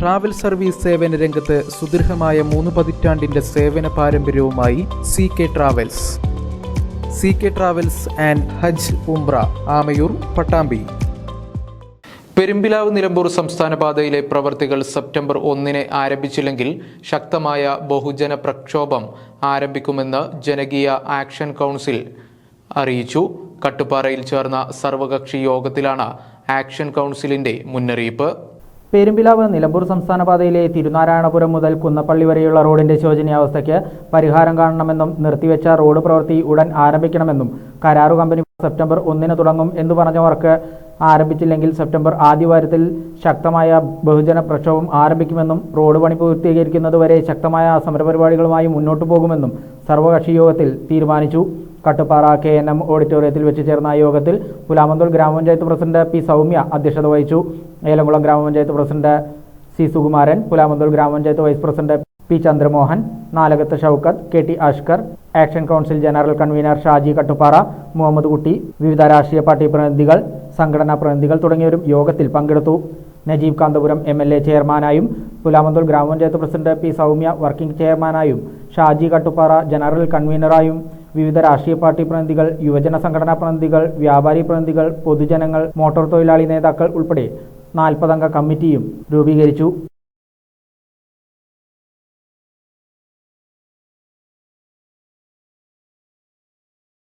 Travel service സേവന രംഗത്ത് സുദീർഘമായ മൂന്ന് പതിറ്റാണ്ടിന്റെ സേവന പാരമ്പര്യവുമായി C K travels C K travels and Hajj Umrah Amayur Pattambi. Perumbilavu Nilambur സംസ്ഥാന പാതയിലെ പ്രവർത്തികൾ സെപ്റ്റംബർ ഒന്നിന് ആരംഭിച്ചില്ലെങ്കിൽ ശക്തമായ ബഹുജന പ്രക്ഷോഭം ആരംഭിക്കുമെന്ന് ജനകീയ ആക്ഷൻ കൗൺസിൽ അറിയിച്ചു. കട്ടുപ്പാറയിൽ ചേർന്ന സർവകക്ഷി യോഗത്തിലാണ് ആക്ഷൻ കൗൺസിലിന്റെ മുന്നറിയിപ്പ്. പെരുമ്പിലാവ് നിലമ്പൂർ സംസ്ഥാന പാതയിലെ തിരുനാരായണപുരം മുതൽ കുന്നപ്പള്ളി വരെയുള്ള റോഡിന്റെ ശോചനീയാവസ്ഥയ്ക്ക് പരിഹാരം കാണണമെന്നും നിർത്തിവെച്ച റോഡ് പ്രവൃത്തി ഉടൻ ആരംഭിക്കണമെന്നും കരാറു കമ്പനി സെപ്റ്റംബർ ഒന്നിന് തുടങ്ങും എന്ന് പറഞ്ഞവർക്ക് ആരംഭിച്ചില്ലെങ്കിൽ സെപ്റ്റംബർ ആദ്യവാരത്തിൽ ശക്തമായ ബഹുജന പ്രക്ഷോഭം ആരംഭിക്കുമെന്നും റോഡ് പണി പൂർത്തീകരിക്കുന്നതുവരെ ശക്തമായ സമരപരിപാടികളുമായി മുന്നോട്ടു പോകുമെന്നും സർവകക്ഷി യോഗത്തിൽ തീരുമാനിച്ചു. കട്ടുപ്പാറ കെ എൻ എം ഓഡിറ്റോറിയത്തിൽ വെച്ച് ചേർന്ന യോഗത്തിൽ പുലാമന്തൂർ ഗ്രാമപഞ്ചായത്ത് പ്രസിഡന്റ് പി സൗമ്യ അധ്യക്ഷത വഹിച്ചു. ഏലംകുളം ഗ്രാമപഞ്ചായത്ത് പ്രസിഡന്റ് സി സുകുമാരൻ പുലാമന്തൂർ ഗ്രാമപഞ്ചായത്ത് vice president P Chandramohan Nalakath Shoukath K T Ashkar action council general convener Shaji Kattuppara Muhammad Kutty വിവിധ രാഷ്ട്രീയ പാർട്ടി പ്രതിനിധികൾ സംഘടനാ പ്രതിനിധികൾ തുടങ്ങിയവരും യോഗത്തിൽ പങ്കെടുത്തു. Najeeb Kanthapuram M L A ചെയർമാനായും Pulamanthole ഗ്രാമപഞ്ചായത്ത് പ്രസിഡന്റ് പി സൗമ്യ വർക്കിംഗ് ചെയർമാനായും ഷാജി കട്ടുപ്പാറ ജനറൽ കൺവീനറായും വിവിധ രാഷ്ട്രീയ പാർട്ടി പ്രതിനിധികൾ യുവജന സംഘടനാ പ്രതിനിധികൾ വ്യാപാരി പ്രതിനിധികൾ പൊതുജനങ്ങൾ മോട്ടോർ തൊഴിലാളി നേതാക്കൾ ഉൾപ്പെടെ നാൽപ്പതംഗ കമ്മിറ്റിയും രൂപീകരിച്ചു.